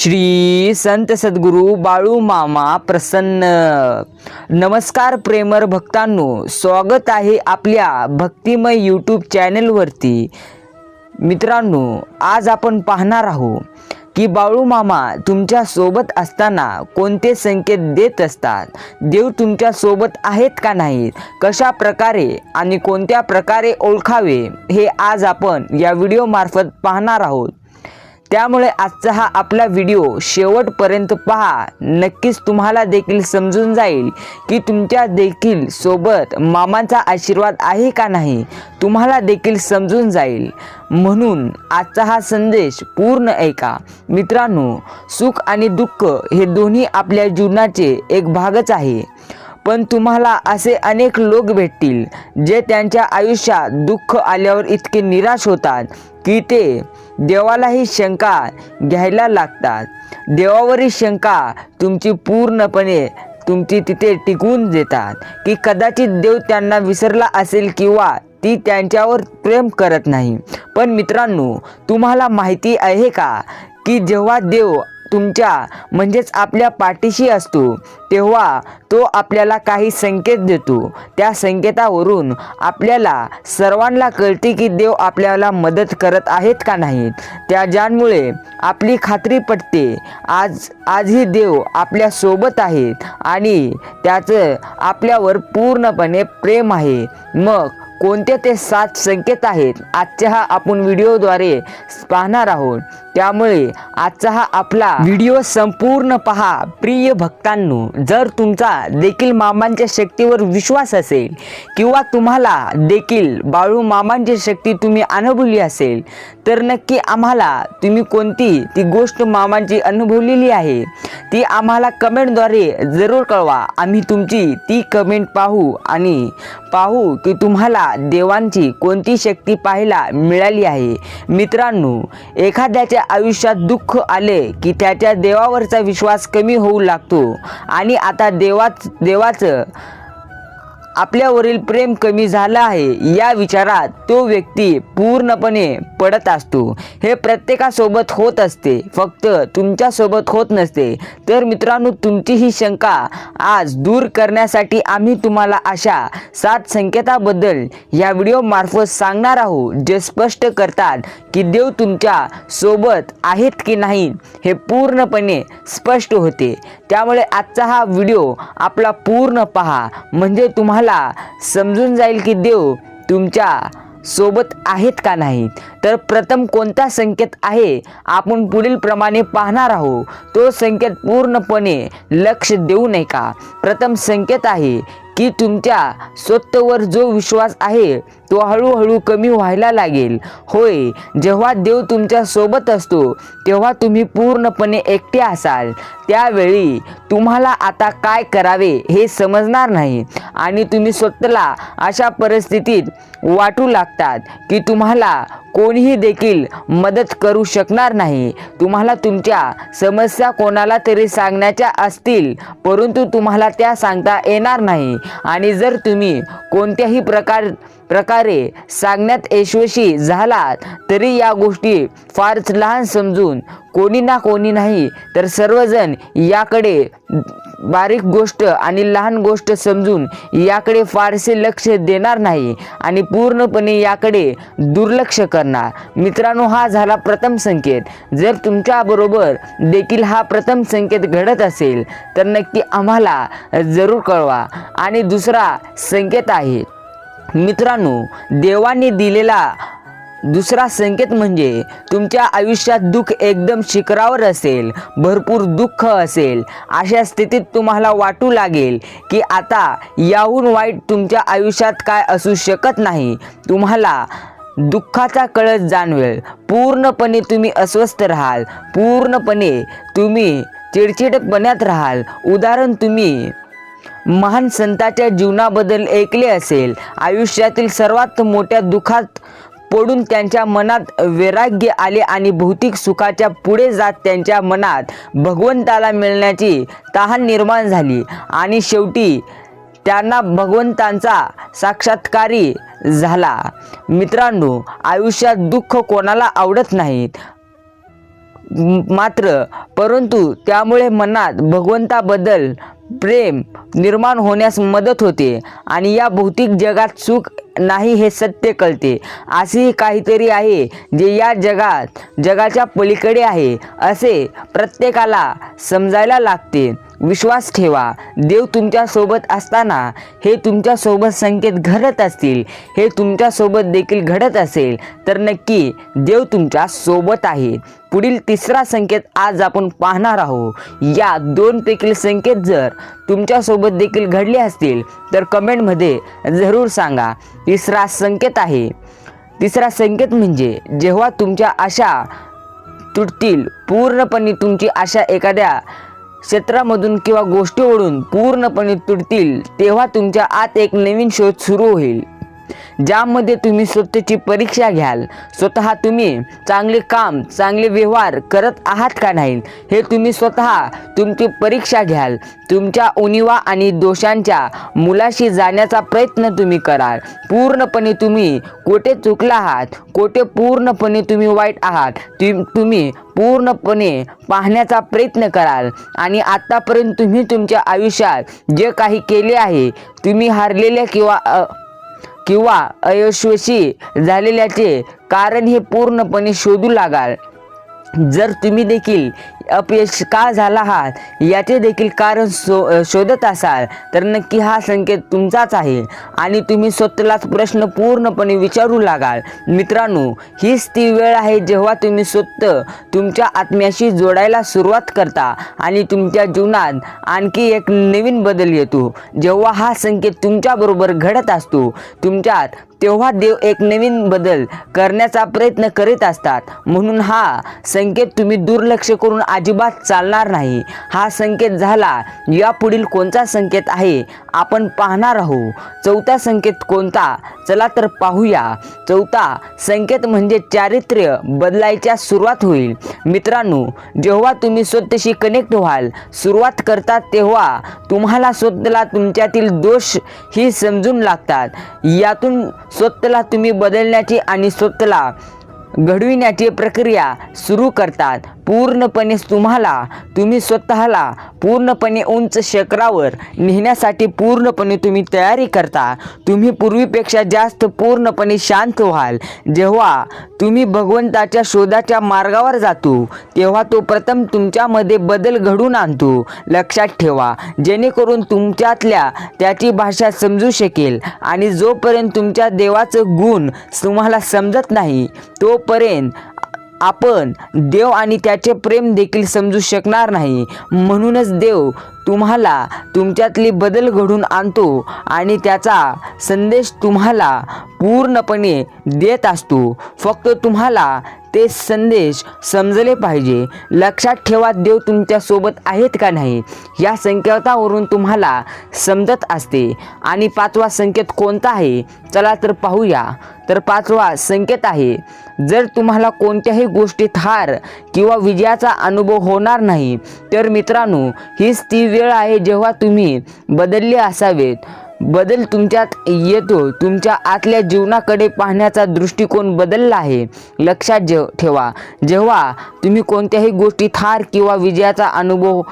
श्री संत सद्गुरू बाळू मामा प्रसन्न. नमस्कार प्रेमर भक्तांनो स्वागत आहे आपल्या भक्तिमय यूट्यूब चॅनलवरती मित्रांनो आज आपण पाहणार आहोत की बाळू मामा तुमच्यासोबत असताना कोणते संकेत देत असतात? देव तुमच्यासोबत आहेत का नाहीत? कशा प्रकारे आणि कोणत्या प्रकारे ओळखावे? हे आज आपण या व्हिडिओमार्फत पाहणार आहोत. त्यामुळे आजचा हा आपला व्हिडिओ शेवटपर्यंत पहा. नक्कीच तुम्हाला देखील समजून जाईल की तुमच्या देखील सोबत मामांचा आशीर्वाद आहे का नाही तुम्हाला देखील समजून जाईल. म्हणून आजचा हा संदेश पूर्ण ऐका. मित्रांनो सुख आणि दुःख हे दोन्ही आपल्या जीवनाचे एक भागच आहे. पण तुम्हाला असे अनेक लोक भेटतील जे त्यांच्या आयुष्यात दुःख आल्यावर इतके निराश होतात की ते देवालाही शंका घ्यायला लागतात. देवावरील शंका तुमची पूर्णपणे तुमची तिथे टिकवून देतात की कदाचित देव त्यांना विसरला असेल किंवा ती त्यांच्यावर प्रेम करत नाही. पण मित्रांनो तुम्हाला माहिती आहे का की जेव्हा देव तुमच्या म्हणजेच आपल्या पाठीशी असतो तेव्हा तो आपल्याला काही संकेत देतो. त्या संकेतावरून आपल्याला सर्वांना कळते की देव आपल्याला मदत करत आहेत का नाहीत. त्या ज्यांमुळे आपली खात्री पटते आज आजही देव आपल्यासोबत आहेत आणि त्याचं आपल्यावर पूर्णपणे प्रेम आहे. मग कोणते ते सात संकेत आहेत आजच्या हा आपण व्हिडिओद्वारे पाहणार आहोत. त्यामुळे आजचा हा आपला व्हिडिओ संपूर्ण पहा. प्रिय भक्तांनो जर तुमचा देखील मामांच्या शक्तीवर विश्वास असेल किंवा तुम्हाला देखील बाळू मामांची शक्ती तुम्ही अनुभवली असेल तर नक्की आम्हाला तुम्ही कोणती ती गोष्ट मामांची अनुभवलेली आहे ती आम्हाला कमेंटद्वारे जरूर कळवा. आम्ही तुमची ती कमेंट पाहू आणि पाहू की तुम्हाला देवांची कोणती शक्ती पाहायला मिळाली आहे. मित्रांनो एखाद्याच्या आयुष्यात दुःख आले की त्याच्या देवावरचा विश्वास कमी होऊ लागतो. आणि आता देवाच देवाचं आपल्यावरील प्रेम कमी झालं आहे या विचारात तो व्यक्ती पूर्णपणे पडत असतो. हे प्रत्येकासोबत होत असते फक्त तुमच्यासोबत होत नसते. तर मित्रांनो तुमची ही शंका आज दूर करण्यासाठी आम्ही तुम्हाला अशा सात संकेताबद्दल या व्हिडिओमार्फत सांगणार आहोत जे स्पष्ट करतात की देव तुमच्यासोबत आहेत की नाही हे पूर्णपणे स्पष्ट होते. त्यामुळे आजचा हा व्हिडिओ आपला पूर्ण पहा. म्हणजे तुम्हाला समजून जाईल की देव तुमच्यासोबत आहेत का नाहीत. तर प्रथम कोणता संकेत आहे आपण पुढील प्रमाणे पाहणार आहोत. तो संकेत पूर्णपणे लक्ष देऊ नये का प्रथम संकेत आहे की तुमच्या स्वतःवर जो विश्वास आहे तो हळूहळू कमी व्हायला लागेल. होय जेव्हा देव तुमच्यासोबत असतो तेव्हा तुम्ही पूर्णपणे एकटे असाल. त्यावेळी तुम्हाला आता काय करावे हे समजणार नाही. आणि तुम्ही स्वतःला अशा परिस्थितीत वाटू लागतात की तुम्हाला कोणीही देखील मदत करू शकणार नाही. तुम्हाला तुमच्या समस्या कोणाला तरी सांगण्याच्या असतील परंतु तुम्हाला त्या सांगता येणार नाही. आणि जर तुम्ही कोणत्याही प्रकार प्रकारे सांगण्यात यशस्वी झालात तरी या गोष्टी फारच लहान समजून कोणी ना कोणी नाही तर सर्वजण याकडे बारीक गोष्ट आणि लहान गोष्ट समजून याकडे फारसे लक्ष देणार नाही आणि पूर्णपणे याकडे दुर्लक्ष करणार. मित्रांनो हा झाला प्रथम संकेत. जर तुमच्याबरोबर देखील हा प्रथम संकेत घडत असेल तर नक्की आम्हाला जरूर कळवा. आणि दुसरा संकेत आहे मित्रांनो देवाने दिलेला दुसरा संकेत म्हणजे तुमच्या आयुष्यात दुःख एकदम शिखरावर असेल भरपूर दुःख असेल अशा स्थितीत तुम्हाला वाटू लागेल की आता याहून वाईट तुमच्या आयुष्यात काय असू शकत नाही. तुम्हाला दुःखाचा कळस जाणवेल. पूर्णपणे तुम्ही अस्वस्थ राहाल. पूर्णपणे तुम्ही चिडचिडपण्यात राहाल. उदाहरण तुम्ही महान संताच्या जीवनाबद्दल ऐकले असेल. आयुष्यातील सर्वात मोठ्या दुःखात पडून त्यांच्या मनात वैराग्य आले आणि भौतिक सुखाच्या पुढे जात त्यांच्या मनात भगवंताला मिळण्याची तहान निर्माण झाली. आणि शेवटी त्यांना भगवंतांचा साक्षात्कारी झाला. मित्रांनो आयुष्यात दुःख कोणाला आवडत नाहीत? मात्र परंतु त्यामुळे मनात भगवंताबद्दल प्रेम निर्माण होण्यास मदत होते आणि या भौतिक जगात सुख नाही हे सत्य कळते. असेही काहीतरी आहे जे या जगात जगाच्या पलीकडे आहे असे प्रत्येकाला समजायला लागते. विश्वास ठेवा. देव तुमच्यासोबत असताना हे तुमच्यासोबत संकेत घडत असतील हे तुमच्यासोबत देखील घडत असेल तर नक्की देव तुमच्यासोबत आहे. पुढील तिसरा संकेत आज आपण पाहणार आहोत. या दोनपैकी संकेत जर तुमच्यासोबत देखील घडले असतील तर कमेंटमध्ये जरूर सांगा. तिसरा संकेत आहे. तिसरा संकेत म्हणजे जेव्हा तुमच्या आशा तुटतील पूर्णपणे तुमची आशा एखाद्या क्षेत्रामधून किंवा गोष्टीवरून पूर्णपणे तुटतील तेव्हा तुमच्या आत एक नवीन शोध सुरू होईल. ज्यामध्ये तुम्ही स्वतःची परीक्षा घ्याल स्वतः तुम्ही चांगले काम चांगले व्यवहार करत आहात का नाही हे तुम्ही स्वतः तुमची परीक्षा घ्याल. तुमच्या उणिवा आणि दोषांच्या मुलाशी जाण्याचा प्रयत्न तुम्ही कराल. पूर्णपणे तुम्ही कोठे चुकला आहात कोठे पूर्णपणे तुम्ही वाईट आहात तुम- तुम्ही पूर्णपणे पाहण्याचा प्रयत्न कराल. आणि आत्तापर्यंत तुम्ही तुमच्या आयुष्यात जे काही केले आहे तुम्ही हारलेल्या किंवा किंवा अयशस्वी झालेल्याचे कारण हे पूर्णपणे शोधू लागाल. जर तुम्ही देखील अपयश का झाला आहात याचे देखील कारण शो शोधत असाल तर नक्की हा संकेत तुमचाच आहे. आणि तुम्ही स्वतःलाच प्रश्न पूर्णपणे विचारू लागाल. मित्रांनो हीच ती वेळ आहे जेव्हा तुम्ही स्वतः तुमच्या आत्म्याशी जोडायला सुरुवात करता आणि तुमच्या जीवनात आणखी एक नवीन बदल येतो. जेव्हा हा संकेत तुमच्याबरोबर घडत असतो तुमच्यात तेव्हा देव एक नवीन बदल करण्याचा प्रयत्न करीत असतात. म्हणून हा संकेत तुम्ही दुर्लक्ष करून अजिबात चालणार नाही. हा संकेत झाला यापुढील कोणता संकेत आहे? आपण पाहणार आहोत. चौथा संकेत कोणता? चला तर पाहूया. चौथा संकेत म्हणजे चारित्र्य बदलायच्या सुरुवात होईल. मित्रांनो जेव्हा तुम्ही स्वतःशी कनेक्ट व्हाल सुरुवात करता तेव्हा तुम्हाला स्वतःला तुमच्यातील दोष ही समजून लागतात. यातून स्वतःला तुम्ही बदलण्याची आणि स्वतःला घडविण्याची प्रक्रिया सुरू करतात. पूर्णपणे तुम्हाला तुम्ही स्वतःला पूर्णपणे उंच शिखरावर नेण्यासाठी पूर्णपणे तुम्ही तयारी करता. तुम्ही पूर्वीपेक्षा जास्त पूर्णपणे शांत व्हाल. जेव्हा तुम्ही भगवंताच्या शोधाच्या मार्गावर जातो तेव्हा तो प्रथम तुमच्यामध्ये बदल घडून आणतो. लक्षात ठेवा जेणेकरून तुमच्यातल्या त्याची भाषा समजू शकेल आणि जोपर्यंत तुमच्या देवाचं गुण तुम्हाला समजत नाही तो तोपर्यंत आपण देव आणि त्याचे प्रेम देखील समजू शकणार नाही. म्हणूनच देव तुम्हाला तुमच्यातली बदल घडून आणतो आणि त्याचा संदेश तुम्हाला पूर्णपणे देत असतो. फक्त तुम्हाला ते संदेश समजले पाहिजे. लक्षात ठेवा देव तुमच्यासोबत आहेत का नाही? या संकेतावरून तुम्हाला समजत असते. आणि पाचवा संकेत कोणता आहे? चला तर पाहूया. तर पाचवा संकेत आहे जर तुम्हाला कोणत्याही गोष्टीत हार किंवा विजयाचा अनुभव होणार नाही तर मित्रांनो हीच ती वेळ आहे जेव्हा तुम्ही बदलले असावेत. बदल तुमच्यात येतो. तुमच्या आतल्या जीवनाकडे पाहण्याचा दृष्टिकोन बदलला आहे. लक्षात जे ठेवा. जेव्हा तुम्ही कोणत्याही गोष्टी थार किंवा विजयाचा अनुभव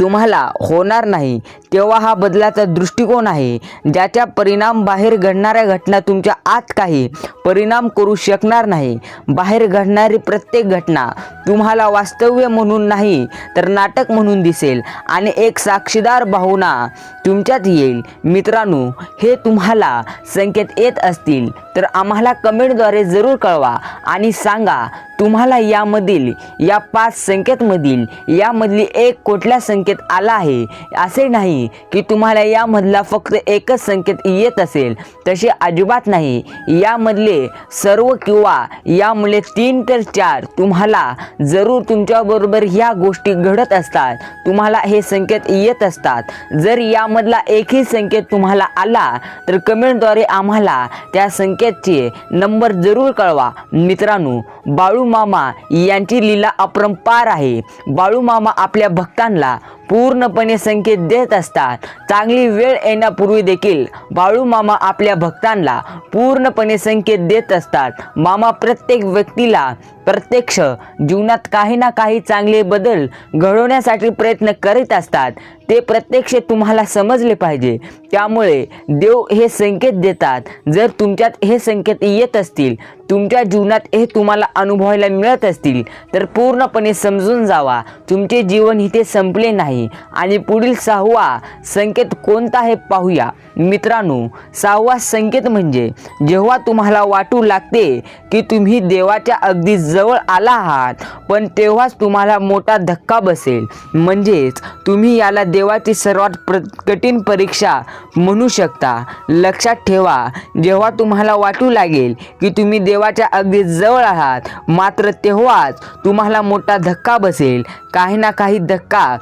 तुम्हाला होणार नाही. तेव्हा हा बदलाचा दृष्टिकोन आहे ज्याच्या परिणाम बाहेर घडणाऱ्या घटना तुमच्या आत काही परिणाम करू शकणार नाही. बाहेर घडणारी प्रत्येक घटना तुम्हाला वास्तव्य म्हणून नाही तर नाटक म्हणून दिसेल आणि एक साक्षीदार भावना तुमच्यात येईल. मित्रांनो हे तुम्हाला संकेत येत असतील तर आम्हाला कमेंटद्वारे जरूर कळवा आणि सांगा तुम्हाला यामधील या पाच संकेतमधील यामधली एक कुठल्या संकेत आला आहे? असे नाही की तुम्हाला यामधला फक्त एकच संकेत येत असेल. तसे अजिबात नाही. यामधले सर्व किंवा यामुळे तीन तर चार तुम्हाला जरूर तुमच्याबरोबर ह्या गोष्टी घडत असतात. तुम्हाला हे संकेत येत असतात. जर यामधला एकही संकेत तुम्हाला आला तर कमेंटद्वारे आम्हाला त्या संकेतचे नंबर जरूर कळवा. मित्रांनो बाळू मामा यांची लीला अपरंपार आहे. बाळू मामा आपल्या भक्तांना पूर्णपणे संकेत देत असतात. चांगली वेळ येण्यापूर्वी देखील बाळू मामा आपल्या भक्तांना पूर्णपणे संकेत देत असतात. मामा प्रत्येक व्यक्तीला प्रत्यक्ष जीवनात काही ना काही चांगले बदल घडवण्यासाठी प्रयत्न करीत असतात. ते प्रत्यक्ष तुम्हाला समजले पाहिजे. त्यामुळे देव हे संकेत देतात. जर तुमच्यात हे संकेत येत असतील तुमच्या जीवनात हे तुम्हाला अनुभवायला मिळत असतील तर पूर्णपणे समजून जावा. तुमचे जीवन इथे संपले नाही. आणि पुढील सहावा संकेत कोणता हे पाहूया. मित्रांनो सहावा संकेत म्हणजे जेव्हा तुम्हाला वाटू लागते की तुम्ही देवाच्या अगदी जवळ आला आहात पण तेव्हाच तुम्हाला मोठा धक्का बसेल. म्हणजेच तुम्ही याला देवाची सर्वात प्र कठीण परीक्षा म्हणू शकता. लक्षात ठेवा जेव्हा तुम्हाला वाटू लागेल की तुम्ही देवाच्या अगदी जवळ आहात मात्र तेव्हाच तुम्हाला मोठा धक्का बसेल. काही ना काही धक्का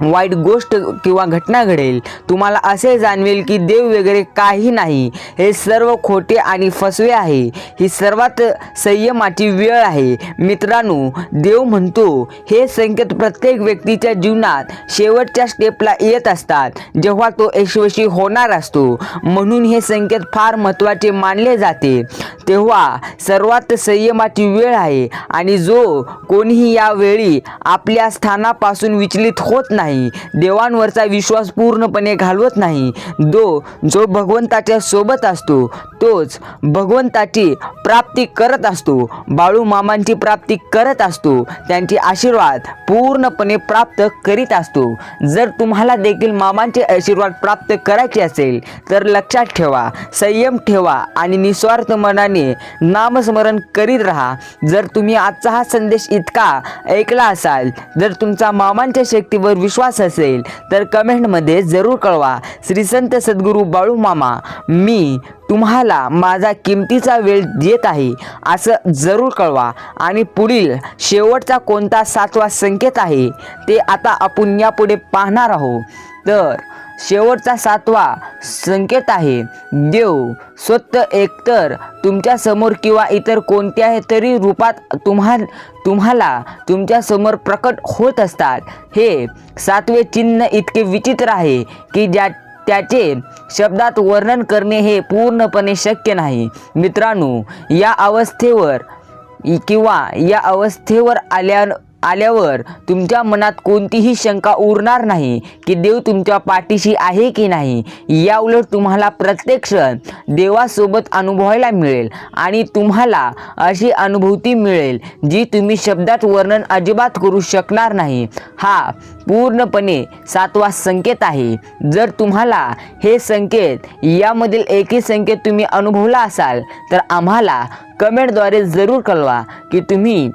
वाईट गोष्ट किंवा घटना घडेल तुम्हाला असे जाणवेल की देव वगैरे काही नाही. हे सर्व खोटे आणि फसवे आहे. ही सर्वात संयमाची वेळ आहे. मित्रांनो देव म्हणतो हे संकेत प्रत्येक व्यक्तीच्या जीवनात शेवटच्या स्टेपला येत असतात जेव्हा तो यशस्वी होणार असतो. म्हणून हे संकेत फार महत्त्वाचे मानले जाते. तेव्हा सर्वात संयमाची वेळ आहे आणि जो कोणीही यावेळी आपल्या स्थानापासून विचलित होत नाही. देवांवरचा विश्वास पूर्णपणे घालवत नाही. दो जो भगवंताच्या सोबत असतो तोच भगवंताची प्राप्ती करत असतो. बाळू मामांची प्राप्ती करत असतो. त्यांचे आशीर्वाद पूर्णपणे प्राप्त करीत असतो. जर तुम्हाला देखील मामांचे आशीर्वाद प्राप्त करायचे असेल तर लक्षात ठेवा संयम ठेवा आणि निस्वार्थ मनाने नामस्मरण करीत राहा. जर तुम्ही आजचा हा संदेश इतका ऐकला असाल जर तुमचा मामांच्या शक्तीवर विश्वास विश्वास असेल तर कमेंटमध्ये जरूर कळवा. श्री संत सद्गुरू बाळू मामा मी तुम्हाला माझा किमतीचा वेळ देत आहे असं जरूर कळवा. आणि पुढील शेवटचा कोणता सातवा संकेत आहे ते आता आपण यापुढे पाहणार आहोत. तर शेवटचा सातवा संकेत आहे. देव स्वतः एकतर तुमच्यासमोर किंवा इतर कोणत्याही तरी रूपात तुम्हा तुम्हाला तुमच्यासमोर प्रकट होत असतात. हे सातवे चिन्ह इतके विचित्र आहे की ज्या त्याचे शब्दात वर्णन करणे हे पूर्णपणे शक्य नाही. मित्रांनो या अवस्थेवर किंवा या अवस्थेवर आल्या आल्यावर तुमच्या मनात कोणतीही शंका उरणार नाही की देव तुमच्या पाठीशी आहे की नाही. या उलट तुम्हाला प्रत्यक्ष देवासोबत अनुभवायला मिळेल आणि तुम्हाला अशी अनुभूती मिळेल जी तुम्ही शब्दात वर्णन अजिबात करू शकणार नाही. हा पूर्णपणे सातवा संकेत आहे. जर तुम्हाला हे संकेत यामधील एकही संकेत तुम्ही अनुभवला असाल तर आम्हाला कमेंटद्वारे जरूर कळवा की तुम्ही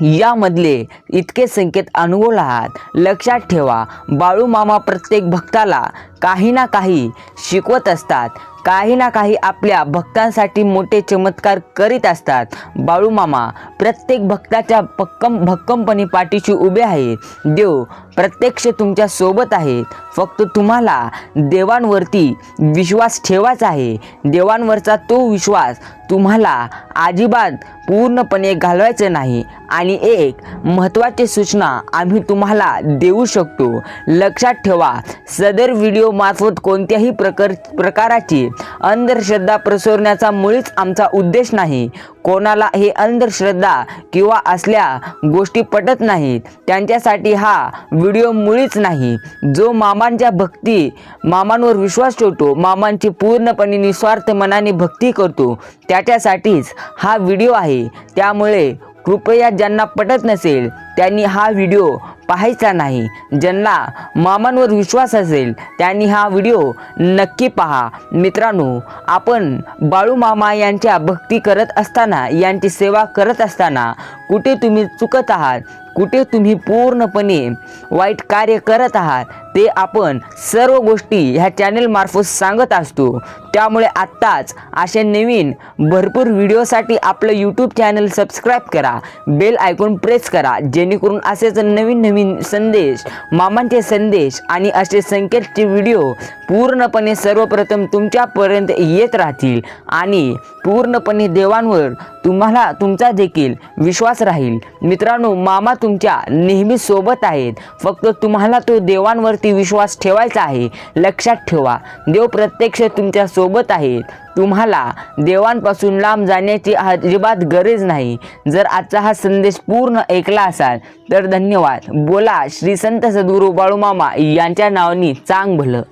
यामधले इतके संकेत अनुभवला आहात लक्षात ठेवा बाळूमामा प्रत्येक भक्ताला काही ना काही शिकवत असतात. काही ना काही आपल्या भक्तांसाठी मोठे चमत्कार करीत असतात. बाळू मामा प्रत्येक भक्ताच्या पक्कम भक्कमपणे पाठीशी उभे आहेत. देव प्रत्यक्ष तुमच्यासोबत आहेत. फक्त तुम्हाला देवांवरती विश्वास ठेवायचा आहे. देवांवरचा तो विश्वास तुम्हाला अजिबात पूर्णपणे घालवायचं नाही. आणि एक महत्त्वाची सूचना आम्ही तुम्हाला देऊ शकतो. लक्षात ठेवा सदर व्हिडिओमार्फत कोणत्याही प्रकार प्रकाराची अंधश्रद्धा प्रसरण्याचा मुळीच आमचा उद्देश नाही. कोणाला हे अंधश्रद्धा किंवा असल्या गोष्टी पटत नाहीत. त्यांच्यासाठी हा व्हिडिओ मुळीच नाही. जो मामांच्या भक्ती मामांवर विश्वास ठेवतो मामांची पूर्णपणे निस्वार्थ मनाने भक्ती करतो त्याच्यासाठीच हा व्हिडिओ आहे. त्यामुळे कृपया ज्यांना पटत नसेल त्यांनी हा व्हिडिओ पाहायचा नाही. ज्यांना मामांवर विश्वास असेल त्यांनी हा व्हिडिओ नक्की पहा. मित्रांनो आपण बाळू मामा यांच्या भक्ती करत असताना यांची सेवा करत असताना कुठे तुम्ही चुकत आहात? कुठे तुम्ही पूर्णपणे वाईट कार्य करत आहात? ते आपण सर्व गोष्टी ह्या चॅनेलमार्फत सांगत असतो. त्यामुळे आत्ताच असे नवीन भरपूर व्हिडिओसाठी आपलं यूट्यूब चॅनल सबस्क्राईब करा. बेल आयकॉन प्रेस करा. जेणेकरून असेच नवीन नवीन संदेश मामांचे संदेश आणि असे संकेतचे व्हिडिओ पूर्णपणे सर्वप्रथम तुमच्यापर्यंत येत राहतील आणि पूर्णपणे देवांवर तुम्हाला तुमचा देखील विश्वास राहील. मित्रांनो मामा तुमच्या नेहमी सोबत आहेत. फक्त तुम्हाला तो देवांवर देवावरती विश्वास ठेवायचा आहे लक्षात ठेवा. देव प्रत्यक्ष तुमच्यासोबत आहेत तुम्हाला देवांपासून लांब जाण्याची अजिबात गरज नाही. जर आजचा हा संदेश पूर्ण ऐकला असाल तर धन्यवाद. बोला श्री संत सद्गुरू बाळूमामा यांच्या नावानी चांग भलं